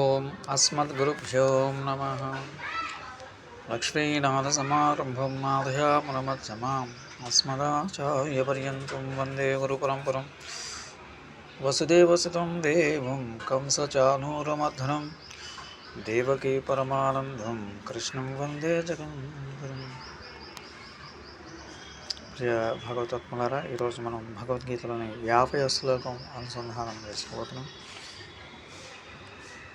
ఓం అస్మద్గురుభ్యో నమ. లక్ష్మీనాథసమారంభం నాథయామునమధ్యమాం అస్మదాచార్యపర్యంతం వందే గురుపరంపరం. వసుదేవసుతం దేవం కంసచానూరమర్ధనం దేవకీ పరమానందం కృష్ణం వందే జగద్గురుం ప్రియ భగవతాత్మలారా ఈరోజు మనం భగవద్గీతలోని యాభై శ్లోకం అనుసంధానం చేసుకోబోతున్నాం.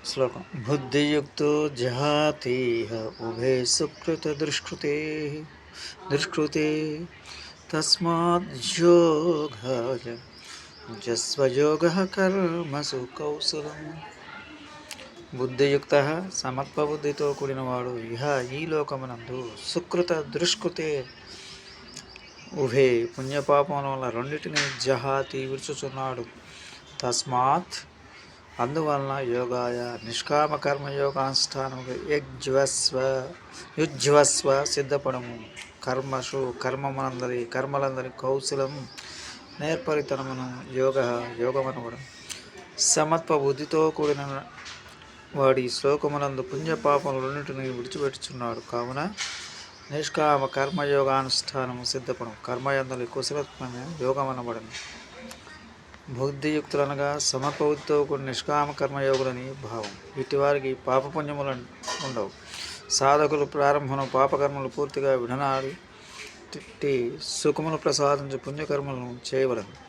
శ్లోకం. బుద్ధియుక్తో జహాతీహ ఉభే సుకృత దుష్కృతే దుష్కృతే తస్మాద్యోగ జస్వయోగ కర్మసు కౌశలం బుద్ధియుక్త సమత్వబుద్ధితో కూడినవాడు ఇహ ఈ లోకమునందు సుకృత దుష్కృతే ఉభే. పుణ్యపాపముల రెండింటిని జహాతి విడుచుచున్నాడు తస్మాత్ అందువలన యోగాయ నిష్కామ కర్మ యోగానుష్ఠానము యజ్వస్వ యుజ్వస్వ సిద్ధపడము. కర్మషు కర్మమనందరి కర్మలందరి కౌశలం నేర్పరితనమును యోగ యోగమనవడం సమత్వ బుద్ధితో కూడిన వాడి శ్లోకమునందు పుణ్యపాపములు రెండింటిని విడిచిపెట్టుచున్నాడు. కావున నిష్కామ కర్మయోగానుష్ఠానము సిద్ధపడం కర్మయందలి కుశలత్వమే యోగమనబడను. బుద్ధియుక్తులనగా సమపౌతితో కూడిన నిష్కామ కర్మయోగులని భావం. ఇటువారికి పాపపుణ్యములు ఉండవు. సాధకులు ప్రారంభం పాపకర్మలు పూర్తిగా విడనాడి తిట్టి సుఖములు ప్రసాదించి పుణ్యకర్మలను చేయవలను.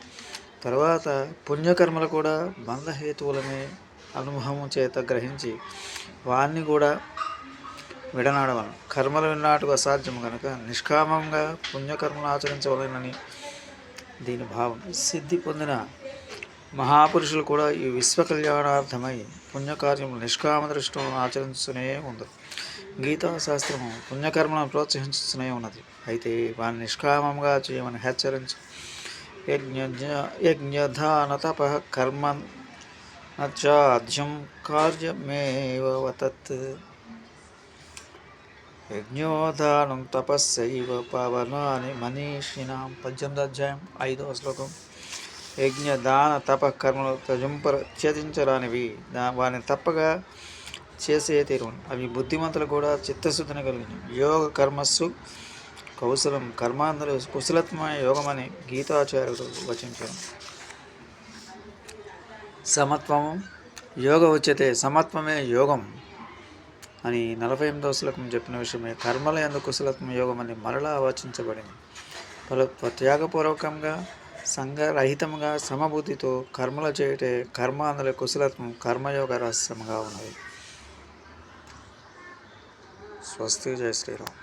తర్వాత పుణ్యకర్మలు కూడా బంధహేతువులనే అనుభవం చేత గ్రహించి వారిని కూడా విడనాడవలను. కర్మలు విన్నాటుకు అసాధ్యము కనుక నిష్కామంగా పుణ్యకర్మలు ఆచరించవలనని దీని భావం. సిద్ధి పొందిన మహాపురుషులు కూడా ఈ విశ్వ కళ్యాణార్థమై పుణ్యకార్యములు నిష్కామ దృష్టిని ఆచరించుతూనే ఉండరు గీతాశాస్త్రము పుణ్యకర్మలను ప్రోత్సహించుతూనే ఉన్నది. అయితే వారిని నిష్కామంగా చేయమని హెచ్చరించి యజ్ఞ యజ్ఞధాన తప కర్మ నచాధ్యం కార్యమేవ తత్ యజ్ఞోదానం తపస్సైవ పవనాని మనీషినాం. పద్దెనిమిది అధ్యాయం ఐదవ శ్లోకం. యజ్ఞ దాన తప కర్మలు త్యజింప ఛేదించరానివి. దా వారిని తప్పగా చేసే తీరు అవి బుద్ధిమంతులు కూడా చిత్తశుద్ధిని కలిగిన యోగ కర్మస్సు కౌశలం కర్మాంధులు కుశలత్మ యోగమని గీతాచార్యుడు వచించారు. సమత్వము యోగ ఉచ్యతే సమత్వమే యోగం అని నలభై ఎనిమిదవ శ్లోకం చెప్పిన విషయమే. కర్మల ఎందు కుశలత్మ యోగం అని మరలా వచించబడింది. పలు త్యాగపూర్వకంగా సంఘరహితంగా సమబుద్ధితో కర్మలు చేయటే కర్మ కర్మాంధుల కుశలత్వం కర్మయోగ రహస్యంగా ఉన్నది. స్వస్తి జయ శ్రీరామ్.